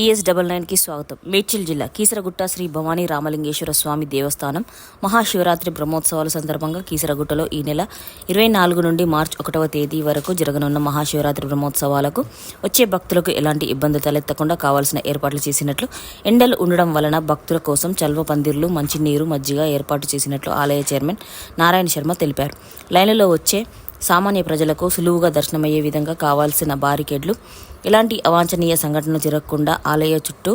TS double నైన్కి స్వాగతం. మేడ్చల్ జిల్లా కీసరగుట్ట శ్రీ భవానీ రామలింగేశ్వర స్వామి దేవస్థానం మహాశివరాత్రి బ్రహ్మోత్సవాల సందర్భంగా కీసరగుట్టలో ఈ నెల ఇరవై నాలుగు నుండి మార్చి ఒకటవ తేదీ వరకు జరగనున్న మహాశివరాత్రి బ్రహ్మోత్సవాలకు వచ్చే భక్తులకు ఎలాంటి ఇబ్బంది తలెత్తకుండా కావాల్సిన ఏర్పాట్లు చేసినట్లు ఎండలు ఉండడం వలన భక్తుల కోసం చల్వ పందిర్లు మంచినీరు మజ్జిగ ఏర్పాటు చేసినట్లు ఆలయ చైర్మన్ నారాయణ శర్మ తెలిపారు. లైన్లలో వచ్చే సామాన్య ప్రజలకు సులువుగా దర్శనమయ్యే విధంగా కావాల్సిన బారికేడ్లు ఇలాంటి అవాంఛనీయ సంఘటనలు జరగకుండా ఆలయ చుట్టూ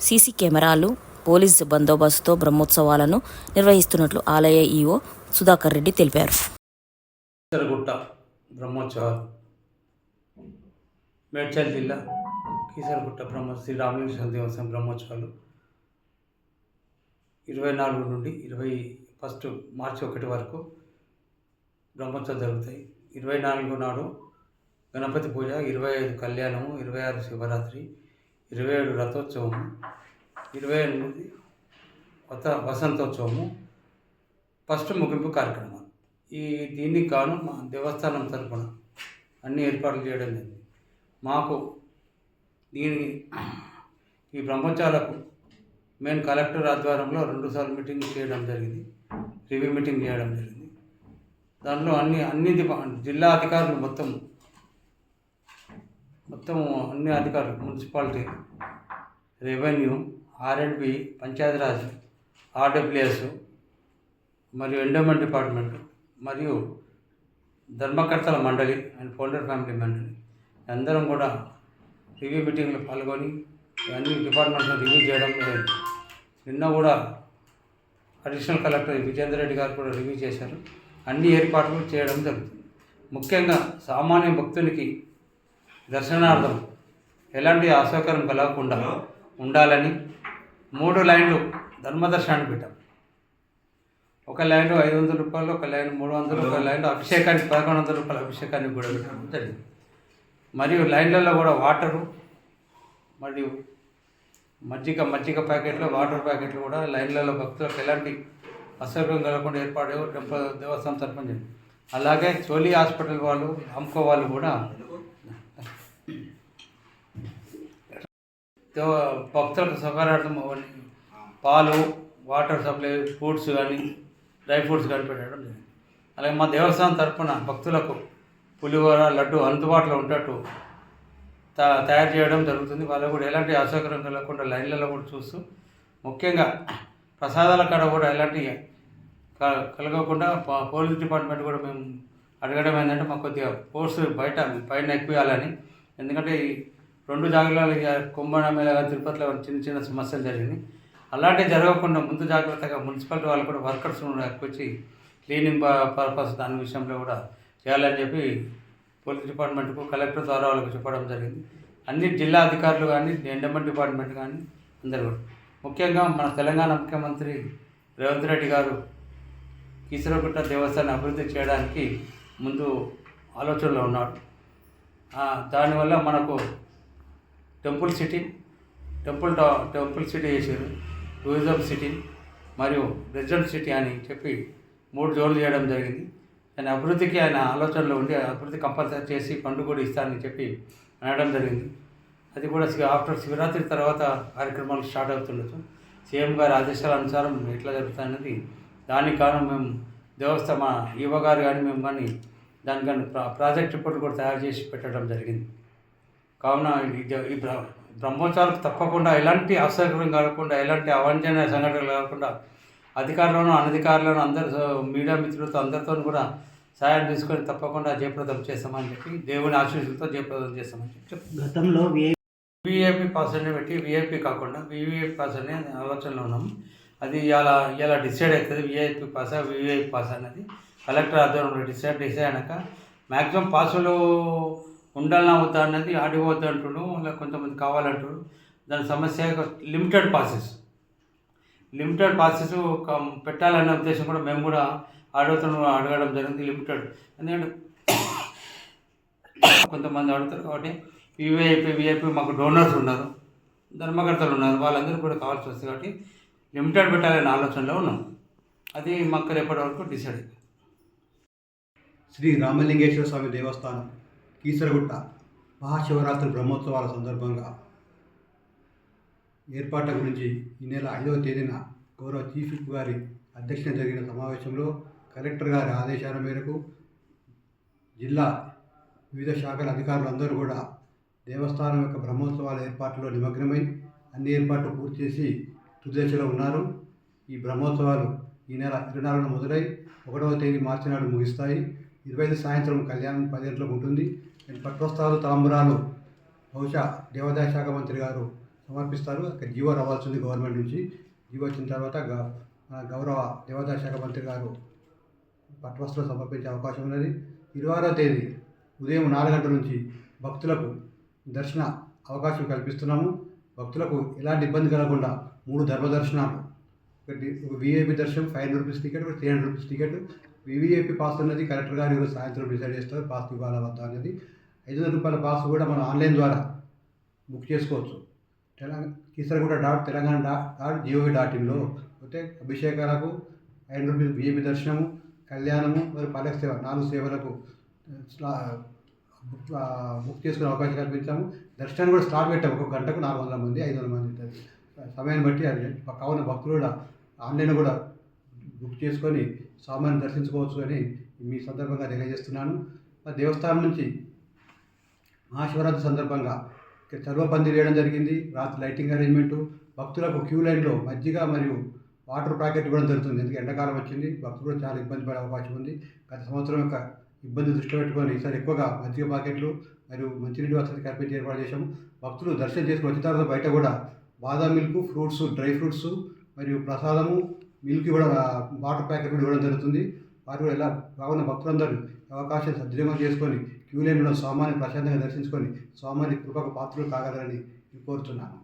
సీసీ కెమెరాలు పోలీస్ బందోబస్తుతో బ్రహ్మోత్సవాలను నిర్వహిస్తున్నట్లు ఆలయ ఈఓ సుధాకర్ రెడ్డి తెలిపారు. బ్రహ్మోత్సవాలు మేడ్చల్ జిల్లా కీసరగుట్ట బ్రహ్మ శ్రీ రామలింగేశ్వర దేవస్థానం బ్రహ్మోత్సవాలు ఇరవై నాలుగు నుండి ఇరవై ఫస్ట్ మార్చి ఒకటి వరకు బ్రహ్మోత్సవం జరుగుతాయి. ఇరవై నాలుగు నాడు గణపతి పూజ ఇరవై ఐదు కళ్యాణము ఇరవై ఆరు శివరాత్రి ఇరవై ఏడు రథోత్సవము ఇరవై ఎనిమిది వత వసంతోత్సవము ఫస్ట్ ముగింపు కార్యక్రమాలు ఈ దీనికి గాను మా దేవస్థానం తరపున అన్ని ఏర్పాట్లు చేయడం జరిగింది. మాకు దీని ఈ బ్రహ్మోత్సవాలకు మెయిన్ కలెక్టర్ ఆధ్వర్యంలో రెండుసార్లు మీటింగ్ చేయడం జరిగింది. రివ్యూ మీటింగ్ చేయడం జరిగింది. దాంట్లో అన్ని అన్ని డిపా- జిల్లా అధికారులు మొత్తం. మొత్తం అన్ని అధికారులు municipality. Revenue R and B Panchayati Raj R W S మరియు ఎండోమెంట్ డిపార్ట్మెంట్ మరియు ధర్మకర్తల మండలి అండ్ ఫౌండర్ ఫ్యామిలీ మండలి. అందరం కూడా రివ్యూ మీటింగ్లో పాల్గొని అన్ని డిపార్ట్మెంట్స్ రివ్యూ చేయడం జరిగింది. నిన్న కూడా అడిషనల్ కలెక్టర్ విజేందర్ రెడ్డి గారు కూడా రివ్యూ చేశారు. అన్ని ఏర్పాట్లు చేయడం జరుగుతుంది. ముఖ్యంగా సామాన్య భక్తునికి దర్శనార్థం ఎలాంటి అసౌకర్యం కలగకుండా ఉండాలని మూడు లైన్లు ధర్మదర్శనాన్ని పెట్టాం. ఒక లైన్ ఐదు వందల రూపాయలు ఒక లైన్ మూడు వందలు ఒక లైన్ అభిషేకానికి పదకొండు వందల రూపాయల అభిషేకానికి కూడా పెట్టడం జరిగింది. మరియు లైన్లలో కూడా వాటరు మరియు మజ్జిగ మజ్జిగ ప్యాకెట్లు వాటర్ ప్యాకెట్లు కూడా లైన్లలో భక్తులకు ఎలాంటి అసౌకర్యం కలగకుండా ఏర్పాటు టెంపుల్ దేవస్థానం తరఫున అలాగే చోలీ హాస్పిటల్ వాళ్ళు అమ్కో వాళ్ళు కూడా భక్తులకు సౌకర్యార్థం పాలు వాటర్ సప్లై ఫ్రూట్స్ కానీ డ్రై ఫ్రూట్స్ కానీ పెట్టడం జరిగింది అలాగే మా దేవస్థానం తరపున భక్తులకు పులిహోర లడ్డు అందుబాటులో ఉండేట్టు త తయారు చేయడం జరుగుతుంది. వాళ్ళకు కూడా ఎలాంటి అసౌకర్యం కలగకుండా లైన్లలో కూడా చూస్తూ ముఖ్యంగా ప్రసాదాల కాడ కూడా ఎలాంటి కలగకుండా పోలీస్ డిపార్ట్మెంట్ కూడా మేము అడగడం ఏంటంటే మాకు కొద్దిగా ఫోర్స్ బయట పైన ఎక్కువేయాలని. ఎందుకంటే ఈ రెండు జాగ్రత్తలు ఇక కుంభమేళ తిరుపతిలో చిన్న చిన్న సమస్యలు జరిగింది. అలాంటివి జరగకుండా ముందు జాగ్రత్తగా మున్సిపాలిటీ వాళ్ళు కూడా వర్కర్స్ వచ్చి క్లీనింగ్ పర్పస్ దాని విషయంలో కూడా చేయాలని చెప్పి పోలీస్ డిపార్ట్మెంట్కు కలెక్టర్ ద్వారా వాళ్ళకు చెప్పడం జరిగింది. అన్ని జిల్లా అధికారులు కానీ ఎండమెంట్ డిపార్ట్మెంట్ కానీ అందరూ కూడా ముఖ్యంగా మన తెలంగాణ ముఖ్యమంత్రి రేవంత్ రెడ్డి గారు కిశోరగుట్ట దేవస్థానం అభివృద్ధి చేయడానికి ముందు ఆలోచనలో ఉన్నాడు దానివల్ల మనకు టెంపుల్ సిటీ టెంపుల్ టా టెంపుల్ సిటీ చేశారు. టూరిజం సిటీ మరియు రెసిడెంట్ సిటీ అని చెప్పి మూడు జోన్లు చేయడం జరిగింది. దాని అభివృద్ధికి ఆయన ఆలోచనలో ఉండి అభివృద్ధి కంపల్సరీ చేసి ఫండ్ కూడా ఇస్తానని చెప్పి అనడం జరిగింది. అది కూడా ఆఫ్టర్ శివరాత్రి తర్వాత కార్యక్రమాలు స్టార్ట్ అవుతుండొచ్చు. సీఎం గారి ఆదేశాల అనుసారం ఎట్లా జరుగుతున్నది దానికి కారణం మేము దేవస్థ మా యువ గారు కానీ మేము కానీ దానికని ప్రా- ప్రాజెక్ట్ రిపోర్ట్ కూడా తయారు చేసి పెట్టడం జరిగింది. కావున ఈ బ్రహ్మోత్సవాలకు తప్పకుండా ఎలాంటి అసౌకర్యం కలగకుండా ఎలాంటి అవాంఛనీయ సంఘటనలు కలగకుండా అధికారులను అనధికారులను అందరితో మీడియా మిత్రులతో అందరితో కూడా సాయం తీసుకొని తప్పకుండా జయప్రదం చేస్తామని చెప్పి దేవుని ఆశీస్సులతో జయప్రదం చేస్తామని చెప్పి గతంలో విఐపి పాస్ అని పెట్టి విఐపి కాకుండా వివిఐపి పాస్ అనే ఆలోచనలో ఉన్నాము అది ఇలా ఇలా డిసైడ్ అవుతుంది విఐపి పాస్ వివిఐపి పాస్ అనేది. కలెక్టర్ ఆధ్వర్యంలో డిసైడ్ డిసైడ్ అయినాక మ్యాక్సిమం పాసులు ఉండాలని వద్దా అన్నది ఆడి అంటుడు అలా కొంతమంది కావాలంటారు దాని సమస్య లిమిటెడ్ పాసెస్. లిమిటెడ్ పాసెస్ పెట్టాలనే ఉద్దేశం కూడా మేము కూడా అడుగుతున్నాం అడగడం జరిగింది లిమిటెడ్. ఎందుకంటే కొంతమంది అడుగుతారు కాబట్టి విఐపి విఐపీ మాకు డోనర్స్ ఉన్నారు ధర్మకర్తలు ఉన్నారు వాళ్ళందరూ కూడా కావాల్సి వస్తుంది కాబట్టి లిమిటెడ్ పెట్టాలనే ఆలోచనలో ఉన్నాం. అది మాకు రేపటి వరకు డిసైడ్ శ్రీ రామలింగేశ్వర స్వామి దేవస్థానం కీసరగుట్ట మహాశివరాత్రి బ్రహ్మోత్సవాల సందర్భంగా ఏర్పాట్ల గురించి ఈ నెల ఐదవ తేదీన గౌరవ చీఫ్ గారి అధ్యక్షతన జరిగిన సమావేశంలో కలెక్టర్ గారి ఆదేశాల మేరకు జిల్లా వివిధ శాఖల అధికారులందరూ కూడా దేవస్థానం యొక్క బ్రహ్మోత్సవాల ఏర్పాట్లో నిమగ్నమై అన్ని ఏర్పాట్లు పూర్తి చేసి తుదశలో ఉన్నారు. ఈ బ్రహ్మోత్సవాలు ఈ నెల ఇరవై నాలుగున మొదలై ఒకటవ తేదీ మార్చి నాడు ముగిస్తాయి. ఇరవై ఐదు సాయంత్రం కళ్యాణం పది గంటలకు ఉంటుంది. అండ్ పట్వస్త్రాలు తలంబరాలు బహుశా దేవాదాయ శాఖ మంత్రి గారు సమర్పిస్తారు. అక్కడ జీవో రావాల్సింది గవర్నమెంట్ నుంచి. జీవో వచ్చిన తర్వాత గ- గౌరవ దేవాదాయ శాఖ మంత్రి గారు పట్వస్త్రాలు సమర్పించే అవకాశం ఉన్నది. ఇరవై ఆరో తేదీ ఉదయం నాలుగు గంటల నుంచి భక్తులకు దర్శన అవకాశం కల్పిస్తున్నాము భక్తులకు ఎలాంటి ఇబ్బంది కలగకుండా మూడు ధర్మ దర్శనాలు. ఒకటి ఒక విఐపి దర్శనం ఫైవ్ హండ్రెడ్ రూపీస్ టికెట్ ఒక three hundred rupees ticket VVIP pass అనేది కలెక్టర్ గారు ఈరోజు సాయంత్రం డిసైడ్ చేస్తారు పాస్ ఇవ్వాలా వద్దా అనేది. ఐదు వందల రూపాయల పాస్ కూడా మనం ఆన్లైన్ ద్వారా బుక్ చేసుకోవచ్చు. Telangana Keesaragutta dot Telangana dot dot G O V dot ఇన్లో పోతే అభిషేకాలకు ఐదు రూపీస్ వీఐపీ దర్శనము కళ్యాణము మరియు పల్లె సేవ నాలుగు సేవలకు స్లా బుక్ బుక్ చేసుకునే అవకాశం కల్పించాము. దర్శనాన్ని కూడా స్టార్ట్ పెట్టాము. ఒక గంటకు నాలుగు వందల మంది ఐదు వందల మంది సమయాన్ని బట్టి అది కావున భక్తులు కూడా ఆన్లైన్ కూడా బుక్ చేసుకొని స్వామిని దర్శించుకోవచ్చు అని మీ సందర్భంగా తెలియజేస్తున్నాను. దేవస్థానం నుంచి మహాశివరాత్రి సందర్భంగా ఇక్కడ చర్వ వేయడం జరిగింది. రాత్రి లైటింగ్ అరేంజ్మెంటు భక్తులకు క్యూ లైన్లో మజ్జిగ మరియు వాటర్ ప్యాకెట్ ఇవ్వడం జరుగుతుంది. ఎందుకంటే ఎండాకాలం వచ్చింది భక్తులు కూడా చాలా ఇబ్బంది పడే అవకాశం ఉంది. గత సంవత్సరం యొక్క ఇబ్బంది దృష్టిలో పెట్టుకొని ఈసారి ఎక్కువగా మజ్జిగ ప్యాకెట్లు మరియు మంచినీటి వసతి కల్పించి ఏర్పాటు చేశాము. భక్తులు దర్శనం చేసుకుని వచ్చిన తర్వాత బయట కూడా బాదాం మిల్క్ ఫ్రూట్స్ డ్రై ఫ్రూట్స్ మరియు ప్రసాదము మిల్క్ ఇవ్వడం వాటర్ ప్యాకెట్ కూడా ఇవ్వడం జరుగుతుంది. వారు కూడా ఎలా కావున భక్తులందరూ అవకాశం సద్వినియోగం చేసుకొని క్యూ లైన్లో స్వామిని ప్రశాంతంగా దర్శించుకొని స్వామిని కృపకు పాత్రలు కాగలరని కోరుతున్నాను.